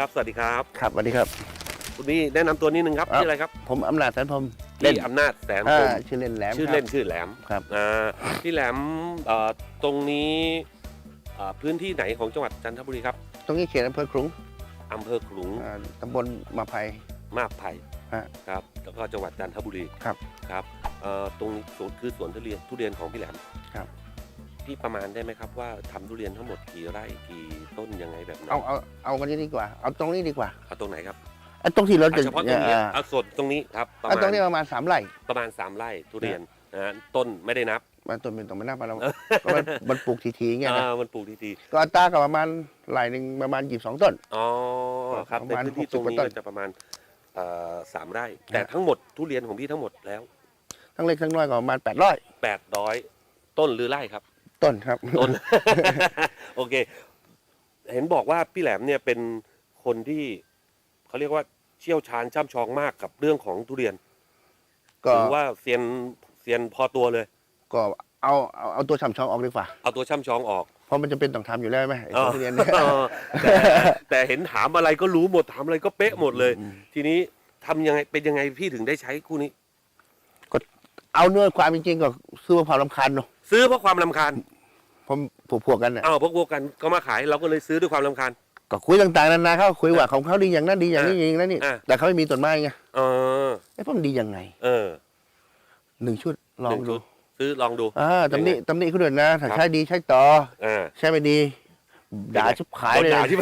ครับ สวัสดีครับ ครับสวัสดีครับ คุณพี่แนะนำตัวนิดนึงครับครับ ชื่ออะไรครับผมอำนาจแสนพรหมพี่อำนาจแสนอ่าพรหมชื่อเล่นแหลมชื่อครับเล่นชื่อแหลมครับ อ่าพี่แหลมเอ่อตรงนี้อ่าพื้นที่ไหนของจังหวัดจันทบุรีครับตรงนี้เขตอำเภอขลุงอำเภอขลุงอ่าตำบลมาภัย มาบไผ่ฮะครับแล้วก็จังหวัดจันทบุรีครับครับเอ่อตรงนี้สวนคือสวนทุเรียนทุเรียนของพี่แหลมครับ พี่ประมาณได้ไหมครับว่าทำทุเรียนทั้งหมดกี่ไร่กี่ต้นยังไงแบบไหนเอาเอาเอากันนี้ดีกว่า เอาตรงนี้ดีกว่าเอาตรงไหนครับไอ้ตรงที่เราเอาจะเฉพาะตรงนี้อ่าเอาส่วนตรงนี้ครับประไอ้มาตรณงนี้ประมาณสามไร่ประมาณสามไร่ทุเรียนนะฮะต้นไม่ได้นับมันต้นเป็นต้นไม่น่าปลาเราก็มันมันปลูกทีๆไงนะอ่ามันปลูกทีก็อัตรากับประมาณไร่หนึ่งประมาณยี่สองต้น ๆอ๋อครับประในมาณพื้นที่60ตรงนี้กว่าต้น ก็จะประมาณเอ่อสามไร่ แต่ทั้งหมดทุเรียนของพี่ทั้งหมดแล้วทั้งเล็กทั้งน้อยก็ประมาณแปดร้อยแปดร้อยต้นหรือไร่ครับ ต้นครับ ต้น โอเค เห็นบอกว่าพี่แหลมเนี่ยเป็นคนที่เขาเรียกว่าเชี่ยวชาญช่ำชองมากกับเรื่องของทุเรียนก็ถือว่าเซียนเซียนพอตัวเลย ก็เอาเอาเอาตัวฉ่ำชองออกดีกว่าเอาตัวช่ำชองออกเพราะมันจะเป็นต้องทำอยู่แล้วไหมไอ้เอตัวอทุเรียนเนี่ยเออแต่แต่เห็นถามอะไรก็รู้หมดถามอะไรก็เป๊ะหมดเลยอืมทีนี้ทำยังไงเป็นยังไงพี่ถึงได้ใช้คู่นี้เอาเนื้อความจริงๆก็ซื้อมะพร้าวลำคาญเนาะ ซื้อเพราะความลำคาญผมผูกพวกกันน่ะอ้าวพวกพวกกันก็มาขายเราก็เลยซื้อด้วยความลำคาญ ก็คุยต่างๆนานาเขาคุยว่าของเขาดีอย่างนั้นดีอย่างนี้อย่างนั้นนี่อะ แต่เขาไม่มีต้นไม้ไงเออ ไอ้พวกมันดียังไงเออหนึ่งชุดลองหนึ่ดูชุซื้อลองดู อ่าตำหนิตำหนิเขาด้วยนะถ้าครับ ใช้ดีใช้ต่อ อ่า ใช้ไม่ดีด่าชิบขายเลยโดนด่าที่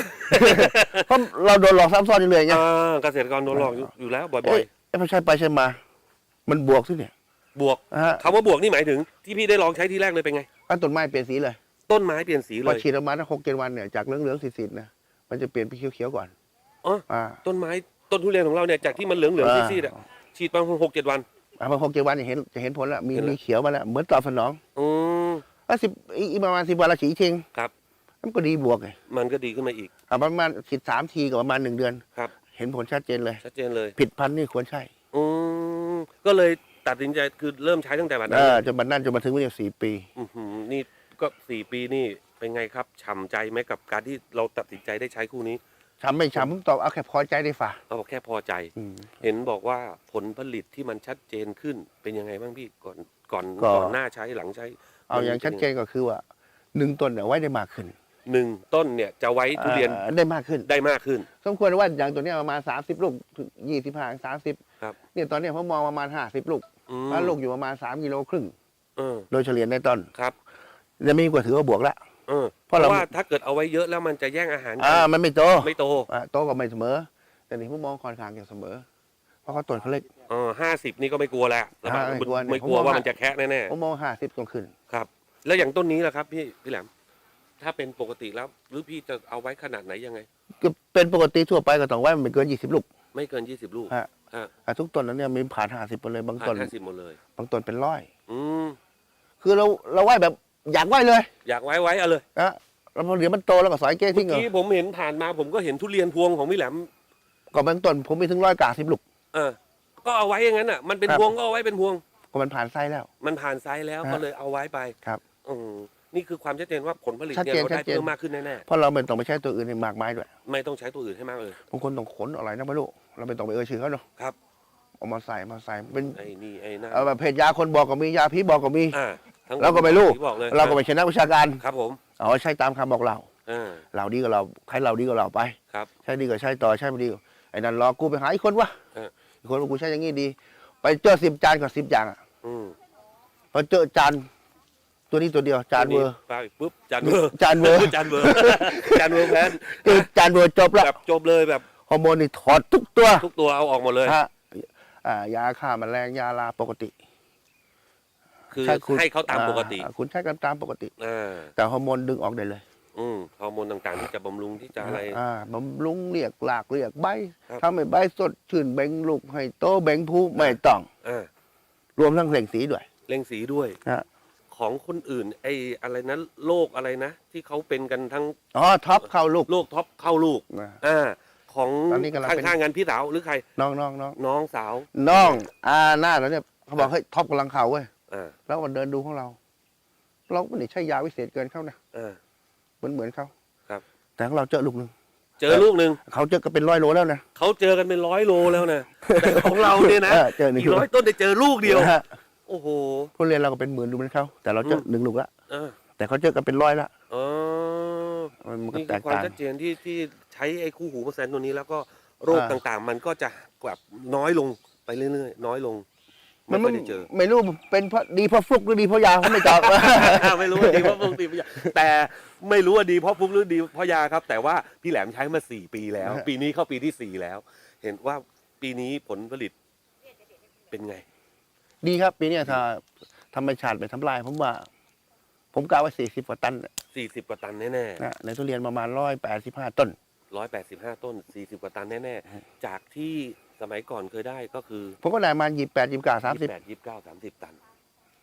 เพราะเราโดนหลอกซ้ำซ้อนอยู่เลยไง อ่าเกษตรกรโดนหลอกอยู่อยู่แล้วบ่เอ้อยยไอ้พอใช้ไปใช้มา มันบวกสิเนี่ยๆ บวกอ่าคำว่าบวกนี่หมายถึงที่พี่ได้ลองใช้ทีแรกเลยเป็นไง อันต้นไม้เปลี่ยนสีเลยต้นไม้เปลี่ยนสีพเลอย ฉีดออกมาถ้าหกเจ็ดวันเนี่ยจากเหลืองๆสีๆนะมันจะเปลี่ยนไปเขียวๆก่อนอ๋อ อ่า ต้นไม้ต้นทุเรียนของเราเนี่ยจากที่มันเหลืองเหลืองๆซีดๆอะฉีดไปหกเจ็ดวัน อ่าพอหกเจ็ดวันจะเห็นจะเห็นผลแล้วมีเห็นแล้ว มีเขียวมาแล้วเหมือนตอบสนองอืม อะสิบอีกประมาณสิบวันละฉีดทิ้งครับ มันก็ดีบวกไงมันก็ดีขึ้นมาอีก อะประมาณฉีดสามทีกับประมาณหนึ่งเดือนครับ เห็นผลชัดเจนเลย ชัดเจนเลย ผิดพันธุ์นี่ควรใช่ อืมก็เลย ตัดสินใจคือเริ่มใช้ตั้งแต่วันนั้เอนอจนบันนั่นจนมาถึงวันนี้สี่ปี อื้อหือนี่ก็สี่ปีนี่เป็นไงครับฉ่ำใจไหมกับการที่เราตัดสินใจได้ใช้คู่นี้ช้ำไม่ช้ำผมตอบเอาแค่พอใจได้ฝ่าเราบอกแค่พอใจ อืม เห็นบอกว่าผลผลิตที่มันชัดเจนขึ้นเป็นยังไงบ้างพี่ก่อนก่อนก็ ก่อนหน้าใช้หลังใช้เอาอย่างชัดเจนก็คือว่าหนึ่งต้นเนี่ยไว้ได้มากขึ้นหนึ่งต้นเนี่ยจะไว้ทุเรียนอ่าได้มากขึ้น ได้มากขึ้น สมควรว่าอย่างตัวเนี้ยประมาณสามสิบลูกถึงยี่สิบห้าสามสิบครับ เนี่ยตอนเนี้ยผมมองประมาณห้าสิบลูกอื ม แล้วลูกอยู่ประมาณสามกิโลครึ่งเออโดยเฉลี่ยในต้นครับจะมีกว่าถือว่าบวกละ เออเพเพราะราะเรา ว่าถ้าเกิดเอาไว้เยอะแล้วมันจะแย่งอาหารกัอ่ามันไม่โตไม่โตอ่าโตก็ไม่เสมอ แต่นี่ผมมองค่อนข้างจะเสมอ เพราะเขาต้นเขาเล็ก เออห้าสิบนี่ก็ไม่กลัวแล้วอ่าไม่กลัวไม่กลัวผมมองว่าว่ามันจะแคะแน่ผมมองห้าสิบต้องขึ้น ๆครับ แล้วอย่างต้นนี้ล่ะครับ พี่พี่แหลม ถ้าเป็นปกติแล้ว หรือพี่จะเอาไว้ขนาดไหนยังไง ก็เป็นปกติทั่วไปก็ต้องไว้มันไม่เกินยี่สิบลูกไม่เกินยี่สิบลูก ฮะ ฮะอะทุกต้นนั้นเนี่ยมีผ่านห้าสิบไปเลยบางผ่าต้นนห้าสิบหมดเลย บางต้นเป็นร้อยอืมคือเราเราไหว้แบบอยากไหว้เลย อยากไว้ไว้เอาเลยนะแล้วพอเดี๋ยวมันโตแล้วก็สอยเก้เมื่ทิ้องเหรอกี้ผมเห็นผ่านมาผมก็เห็นทุเรียนพวงของพี่แหลมก็บางต้นผมมีถึงร้อยกาสิบลูกเออ ก็เอาไว้อย่างนั้นอะ มันเป็นครับพวงก็เอาไว้เป็นพวงก็มันผ่านไส้แล้ว มันผ่านไซส์แล้วฮะก็เลยเอาไว้ไปครับอืมนี่คือความชัดเจนว่าผลผลิตชัดเนี่ยเจนเราได้ชัดเจนเพิ่มมากขึ้นแน่เพราะเราไม่ต้องไปใช้ตัวอื่นในมากมายด้วยๆไม่ต้องใช้ตัวอื่นให้มากเลยบางคนต้องขนอะไรนะไม่รู้ เราไม่ต้องไปเอ่ยชื่อเขาเนาะครับเอามาใส่มาใส่เป็นไอ้นี่ไอ้นั่นเอาแบบเพจยาคนบอกก็มียาผีบอกก็มี อ่าทั้งเราก็ไม่รู้ ที่บอกเลยเราก็ไม่ใช่นักวิชาการครับผมเอาใช้ตามคำบอกเราอ่าเราดีกับเราใครเราดีกับเราไป ครับ ใช้ดีก็ใช้ต่อใช้ไม่ดีก็ไอ้นั่นรอกูไปหาอีกคนวะเออ อีกคนว่ากูใช้อย่างงี้ดี ไปเจอสิบจานกับสิบอย่างอะอืมพอเจอจานตัวนี้ตัวเดียวจานเวอร์ ไปปุ๊บจานเวอร์จานเวอร์ จานเวอร์จานเวอร์แพนคือจานเวอร์จบแล้วแบบจบเลยแบบ ฮอร์โมนนี่ถอดทุกตัวทุกตัวเอาออกหมดเลยฮะอ่ายาฆ่าแมลงยาลาปกติคือใช่คุณให้เขาตามปกติ อ่าคุณใช้กันตามปกติอ่าแต่ฮอร์โมนดึงออกได้เลยอืมฮอร์โมนต่างๆที่จะบำรุงที่จะอะไร อ่าบำรุงเรียกหลากเรียกใบครับ ทำให้ใบสดชื่นเบ่งลูกให้โตเบ่งผู้ไม่ต้อง อ่ารวมทั้งเร่งสีด้วยเร่งสีด้วยฮะของคนอื่น ไอ้อะไรนะโรคอะไรนะ ที่เขาเป็นกันทั้งอ๋อท็อปเข้าลูกโรคท็อปเข้าลูกนะ อ่า ของตอนนี้กำลังเป็น ข้างๆกันพี่สาวหรือใคร น้องน้องน้องน้องสาวน้องอ่าหน้าแล้วเนี่ยเขาบอกเฮ้ยท็อปกำลังเข่าเว้ยอ่าแล้วมันเดินดูของเรา เราไม่ได้ใช้ยาวิเศษเกินเขานะอ่า เหมือนเหมือนเขาครับ แต่ของเราเจอลูกหนึ่งเจอลูกหนึ่งเขาเจอกันเป็นร้อยโลแล้วนะเขาเจอกันเป็นร้อยโลแล้วนะแต่ของเราเนี่ยนะเออเจอหนึ่งอีกร้อยต้นได้เจอลูกเดียว นะฮะโอ้โหทุเรียนเราก็เป็นหมื่นดูเหมันเขาแต่เราเจออืมหนึ่งลูกละเออแต่เขาเจอกันเป็นร้อยละอ๋อมันก็นี่แตคือกความต่าง ชัดเจนที่ที่ใช้ไอ้คู่หูเปอร์เซ็นต์ตัวนี้แล้วก็โรคอ่า ต่างๆ มันก็จะแบบน้อยลงไปเรื่อยๆ น้อยลงมัไม่นค่ไม่อยได้เจอ ไม่รู้เป็นเพราะดีเพราะฟลุกหรือดีเพราะยาเขาไม่ตอบไม่รู้ว่าดีเพราะพวกตีพยาแต่ไม่รู้ว่าดีเพราะพุกหรือดีเพราะยาครับ แต่ว่าพี่แหลมใช้มาสี่ปีแล้วฮะปีนี้เข้าปีที่สี่แล้ว เห็นว่าปีนี้ผลผลิตเป็นไง ดีครับ ปีเนี้ยถ้าธรรมชาติไปทำลาย ผมว่า ผมกล่าวว่าสี่สิบกว่าตันน่ะสี่สิบกว่าตันแน่นะในทุเรียนประมาณร้อยแปดสิบห้าต้นๆ ร้อยแปดสิบห้าต้นสี่สิบกว่าตันแน่ๆ จากที่สมัยก่อนเคยได้ก็คือผมก็ได้มายี่แปดยี่เก้าสามสิบแปดยี่สิบเก้าสามสิบตัน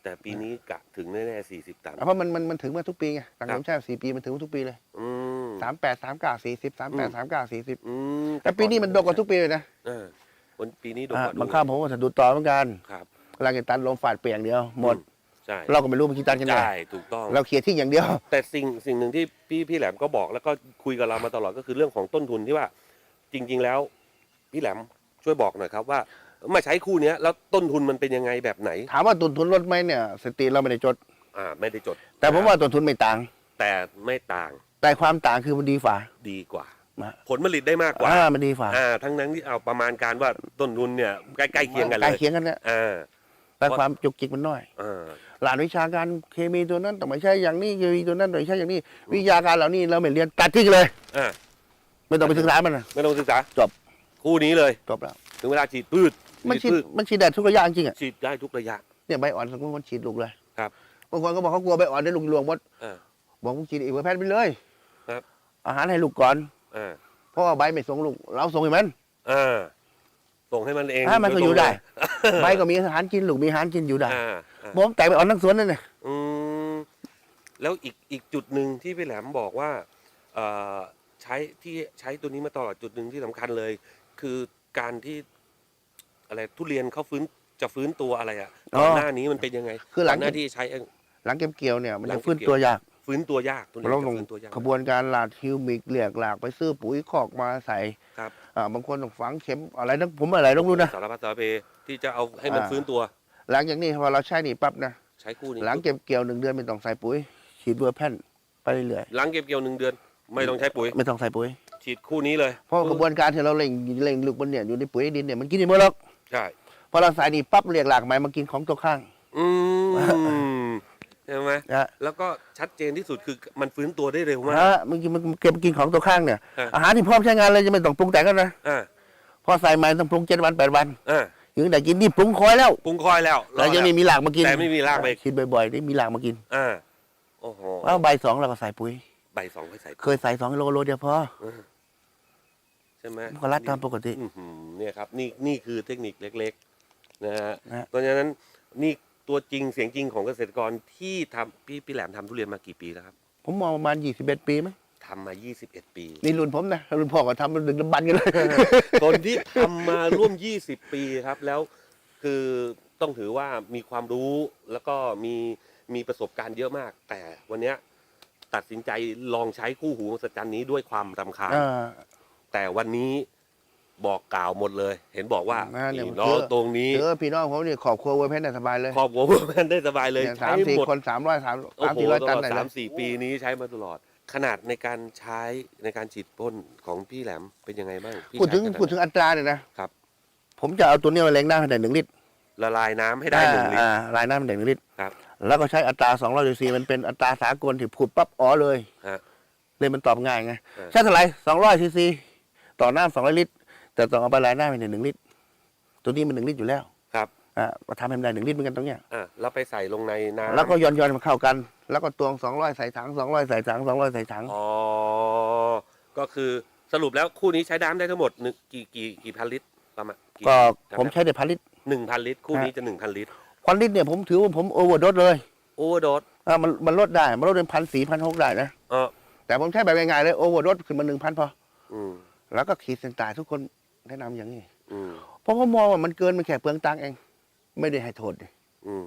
แต่ปีนี้กะถึงแน่ๆสี่สิบตัน เพราะมันมันมันถึงมาทุกปีไงหลังครัผบมใช่สี่ปีมันถึงทุกปีเลยอืมสามแปดสามเก้าสี่สิบสามแปดสามเก้าสี่สิบอืมแต่ปีนี้มันดกกว่าทุกปีเลยนะเออวันปีนี้ดกอ่ากว่าด้วยบางข้าวผมก็สะดุดต่อเหมือนกันครับกำลังจะตันลมฝาดเปียงเดียวหมด ใช่ เราก็ไม่รู้มันกี่ตันกันแน่ใช่ถูกต้อง เราเคลียร์ทิ้งอย่างเดียว แต่สิ่งสิ่งหนึ่งที่พี่พี่แหลมก็บอกแล้วก็คุยกับเรามาตลอดก็คือเรื่องของต้นทุนที่ว่า จริง ๆ แล้ว พี่แหลมช่วยบอกหน่อยครับว่า มาใช้คู่เนี้ยแล้วต้นทุนมันเป็นยังไงแบบไหน ถามว่าต้นทุนลดไหมเนี่ยสติเราไม่ได้จด อ่า ไม่ได้จดแต่ผมว่าต้นทุนไม่ต่าง แต่ไม่ต่างแต่ความต่างคือมันดีฝ่าดีกว่า มาผลผลิตได้มากกว่า อ่ามันดีฝ่าอ่า ทั้งนั้นที่เอาประมาณการว่าต้นทุนเนี่ยใกล้ๆเคียงกันใกเลล้ยเคียงกันเนี่ยอ่าแต่ความจุกจิกมันน้อย อ่า หลานวิชาการเคมีตัวนั้นต้องไม่ใช่อย่างนี้เคมีตัวนั้นต้องไม่ใช่อย่างนี้ วิชาการเหล่านี้เราไม่เรียนตัดทิ้งเลย อ่าไม่ต้องไปศึกษามันนะ ไม่ต้องศึกษาจบ คู่นี้เลย จบแล้ว ถึงเวลาฉีดพืชมันฉีดพืชมันฉีดได้ทุกระยะจริงๆอะฉีดได้ทุกระยะ เนี่ยใบอ่อนสมมติมันฉีดลูกเลยครับ บางคนก็บอกเขากลัวใบอ่อนได้ลูกหลวงหมดอ่า บอกมึงฉีดอีกเวอร์แพนไปเลยครับ อาหารให้ลูกก่อน อ่าเพราะว่าใบไม่ส่งลูก เราส่งให้มันอ่าส่งให้มันเองอ่ามันก็อยู่ได้โตรงใบก็มีอาหารกินลูกมีอาหารกินอยู่เลได้ยอ่า อ่าผมแต่ใบอ่อนทั้งสวนนั่นเลยอืมแล้วอีกอีกจุดหนึ่งที่พี่แหลมบอกว่าเอ่อใช้ที่ใช้ตัวนี้มาตลอดจุดหนึ่งที่สำคัญเลย คือการที่อะไรทุเรียนเขาฟื้นจะฟื้นตัวอะไรอะก่อนหน้านี้มันเป็นยังไงคือหลังก่นหน้าที่ใช้เองหลังเก็บเกี่ยวเนี่ยมันหลัจะงเก็บ ฟื้นเกี่ยวตัวยากฟื้นตัวยากทุเรียนเราจะลงฟื้นตัวยาก ขบวนการหลาดฮิวมิกเหลียกหลากไปซื้อปุ๋ยคอกมาใส่ครับ อ่าบางคนต้องฝังเข็มอะไรต้องผมอะไรต้องรู้นะ สารพัดสารเพที่จะเอาให้มันอ่า ฟื้นตัว หลังจากนี้พอเราใช้นี่ปั๊บนะใช้คู่นี้หลังเก็บเกี่ยวหนึ่งเดือนไม่ต้องใส่ปุ๋ยฉีดเวอร์แพนไปเรื่อยหลังเก็บเกี่ยวหนึ่งเดือน ไม่ต้องใช้ปุ๋ยๆไม่ต้องใส่ปุ๋ย ฉีดคู่นี้เลย เพราะกระบวนการที่เราเล่งเล่งลูกบนเนี่ยอยู่ในปุ๋ยดินเนี่ยมันกินได้หมดหรอกใช่พอเราใส่นี่ปั๊บเรียกหลากใหม่มากินของตัวข้าง อืมใช่ไหมนะแล้วก็ชัดเจนที่สุดคือมันฟื้นตัวได้เร็วมากฮะมันกินมันเก็บกินของตัวข้างเนี่ยอ่าอาหารที่พร้อมใช้งานเลยจะไม่ต้องปรุงแต่งกันนะอ่าพอใส่ใหม่ต้องปรุงเจ็ดวันแปดวันอ่า ถึงแต่กินนี่ปรุงคอยแล้วปรุงคอยแล้วแล้วยังไม่มีหลากมากินแต่ไม่มีรากไปคิดบ่อยๆได้มีหลากมากินอ่าโอ้โหแล้วใบสองเราก็ใส่ปุ๋ยใบสองไปใส่เคยใส่สองกิโลโลเดียวพอใช่ไหมมันก็รัดตามปกติอื้อหือเนี่ยครับ นี่นี่คือเทคนิคเล็ก ๆ นะฮะนะเพราะฉะนั้นนี่ตัวจริงเสียงจริงของเกษตรกรที่ทำพี่พี่แหลมทำทุเรียนมากี่ปีแล้วครับ ผมมองประมาณ21ปีมั้ง ทำมา 21 ปี นี่รุ่นผมนะรุ่นพ่อก็ทำมันดึกดำบันกันเลย คนที่ทำมาร่วม 20 ปีครับแล้วคือต้องถือว่ามีความรู้แล้วก็มีมีประสบการณ์เยอะมาก แต่วันเนี้ยตัดสินใจลองใช้คู่หูมหัศจรรย์นี้ด้วยความรำคาญ อ่า แต่วันนี้บอกกล่าวหมดเลย เห็นบอกว่าอ่าเนี่ยนี่น้องเจอตรงนี้เจอพี่น้องผมนี่ขอบครัวเวอร์เพนได้สบายเลยครอบครัวมันได้สบายเลยเนี่ยใช้สามสี่หมดคนสามร้อยสามโอ้สามโหสี่ร้อยตตันลอดได้เลสายมสี่ปีนี้ใช้มาตลอด ขนาดในการใช้ในการฉีดพ่นของพี่แหลมเป็นยังไงบ้างพี่พูดถึงใช้ขนาพูดถึงอัตราเนี่ยนะ ครับ ผมจะเอาตัวเนี้ยมาเล็งหน้าให้ได้หนึ่งลิตรละลายน้ำให้ได้หนึ่งลิตร อ่าลายหน้ามันได้หนึ่งลิตร ครับ แล้วก็ใช้อัตรา200ซีมันเป็นอัตราสากลที่พูดปั๊บอ๋อเลย ฮะ เลยมันตอบง่ายไงเออ ใช่เท่าไหร่200ซีซีต่อน้ำ200ลิตร แต่ต้องเอาไปลายหน้าไปหนึ่งลิตร ตัวนี้มันหนึ่งลิตรอยู่แล้วครับ อ่าก็ทำให้มันได้หนึ่งลิตรเหมือนกันตรงเนี้ยอะเราไปใส่ลงในน้ำแล้วก็ย้อนย้อนๆมาเข้ากัน แล้วก็ตวง200ใส่ถัง200ใส่ถัง200ใส่ถังอ๋อก็คือสรุปแล้วคู่นี้ใช้น้ำได้ทั้งหมดหนึ่งกี่กี่กี่พันลิตรประมาณก็ผมใช้ได้พันลิตรหนึ่งพันลิตรคู่นี้จะหนึ่งพันลิตรพันลิตรเนี่ยผมถือว่าผมโอเวอร์ดเลยโอเวอร์โดสอ่ามันมันลดได้มันลดเป็นพันสี่พันหกได้นะเออแต่ผมใช้แบบง่ายๆเลยโอเวอร์ดขึ้นมาหนึ่งพันพออืมแล้วก็ขีดเส้นตายทุกคนแนะนำอย่างนี้อืมเพราะผมมองว่ามันเกินมันแค่เปลืองตังค์เอง ไม่ได้ให้โทษดิอืม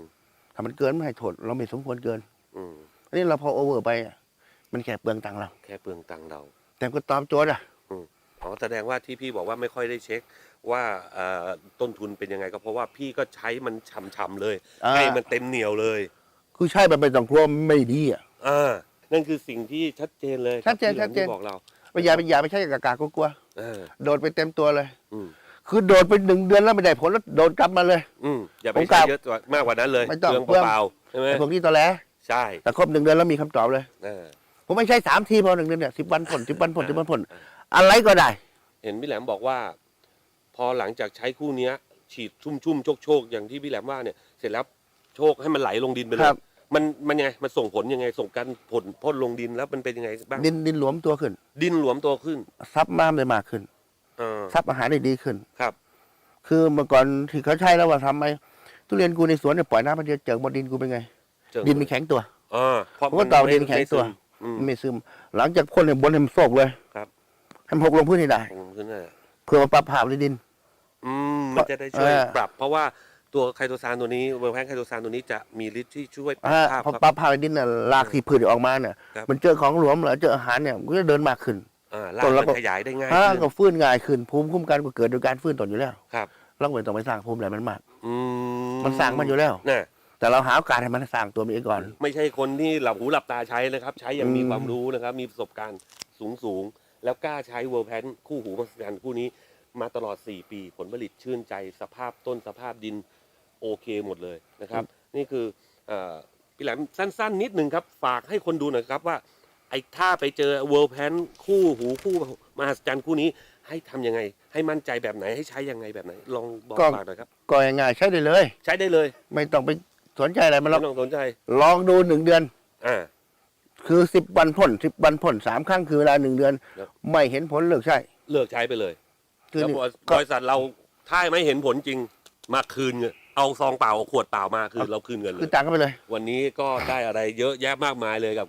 ถ้ามันเกินไม่ให้โทษ เราไม่สมควรเกินอืมอันนี้เราพอโอเวอร์ไปอะมันแค่เปลืองตังค์เรา แค่เปลืองตังค์เรา แต่ก็ตอบโจทย์อะอืมอแสดงว่าที่พี่บอกว่าไม่ค่อยได้เช็คว่าเอ่อต้นทุนเป็นยังไงก็เพราะว่าพี่ก็ใช้มันฉ่ำๆเลย อ่าให้มันเต็มเหนียวเลยคือใช่ไปไปต้องกลัวไม่ดีอะอ่านั่นคือสิ่งที่ชัดเจนเลยชัดเจนที่แหลมชัดเจน ที่บอกเราไปอย่าไปอย่าไปใช้กากากลัวเออๆโดดไปเต็มตัวเลย อืม คือโดดไปหนึ่งเดือนแล้วไม่ได้ผลแล้วโดดกลับมาเลย อืมอย่าไปผมกใช้ล่าวเยอะกว่ามากกว่านั้นเลยไม่ต้องเปลืองเปลืองเปล่าๆใช่ไหมไอ้พวกนี้ตอแหลใช่แต่ครบหนึ่งเดือนแล้วมีคำตอบเลย เออผมไม่ใช่สามทีพอหนึ่งเดือนเนี่ยสิบวันผลสิบวันผลสิบวันผลอะไรก็ได้ เห็นพี่แหลมบอกว่า พอหลังจากใช้คู่เนี้ย ฉีดชุ่มๆโชกๆอย่างที่พี่แหลมว่าเนี่ยเสร็จแล้วโชคให้มันไหลลงดินไปเลคยรับ มันมันยังไงมันส่งผลยังไงส่งการผลพ่นลงดินแล้วมันเป็นยังไงบ้างดินดินหลวมตัวขึ้นดินหลวมตัวขึ้นซับน้ำได้มากขึ้น เออซับอาหารได้ดีขึ้น ครับ คือเมื่อก่อนที่เขาใช้แล้วว่าทำไมทุเรียนกูในสวนเนี่ยปล่อยน้ำมันเดียวเจิงบนดินกูเป็นไง เจิงดินมันแข็งตัวอ่าเพราะผมก็ตอบดินแข็งตัว อืม ไม่ซึม หลังจากพ่นเนี่ยบนให้มันโศกเลยครับ ให้มันหกลงพื้นให้ได้ลงขึ้นน่ะเพื่อมาปรับภาพในดิน อืมมันจะได้ช่วยเออ ปรับ เพราะว่าตัวไคโตซานตัวนี้เวอร์แพนไคโตซานตัวนี้จะมีฤทธิ์ที่ช่วยปรับอ่าภาพพอครับปรับภาพในดินน่ะรากที่พืชออกมาเนี่ยครับ มันเจอของหลวมหรือเจออาหารเนี่ยมันก็จะเดินมากขึ้น อ่าลากต้นละมันขยายได้ง่ายอ่าขึ้น ก็ฟื้นง่ายขึ้นภูมิคุ้มกันก็เกิดโดยการฟื้นตนอยู่แล้วครับ เราไม่ต้องไปสร้างภูมิอะไรมันมาก อืมมันสร้างมันอยู่แล้ว น่ะแต่เราหาโอกาสให้มันสร้างตัวมันเองก่อน ไม่ใช่คนที่หลับหูหลับตาใช้นะครับ ใช้อย่างมีอืม ความรู้นะครับ มีประสบการณ์สูงสูงๆแล้วกล้าใช้เวอร์แพนคู่หูมหัศจรรย์คู่นี้ มาตลอด 4 ปีผลผลิตชื่นใจ สภาพต้นสภาพดินโอเคหมดเลยนะครับ นี่คือเอ่อพี่แหลมสั้น ๆ นิดนึงครับ ฝากให้คนดูหน่อยครับว่า ไอ้ถ้าไปเจอเวอร์แพนคู่หูคู่มหัศจรรย์คู่นี้ ให้ทำยังไง ให้มั่นใจแบบไหนให้ใช้ยังไงแบบไหน ลองบอกก็ฝากหน่อยครับ ก็ง่ายๆใช้ได้เลย ใช้ได้เลยไม่ต้องไปสนใจอะไรมันหรไม่อกต้องสนใจลองดูหนึ่งเดือน อ่า คือสิบวันพ่นสิบวันพ่นสามครั้งคือเวลาหนึ่งเดือน ครับ ไม่เห็นผลเลิกใช่เลิกใช้ไปเลยคือแล้วนี่บริก็บริษัทเราถ้าไม่เห็นผลจริงมาคืนเงินเอาซองเปล่าเอาขวดเปล่ามาคือเราคืนเงินเลคือย ต่างกันไปเลย วันนี้ก็ได้อะไรเยอะแยะมากมายเลยกับ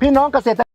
พี่น้องเกษตร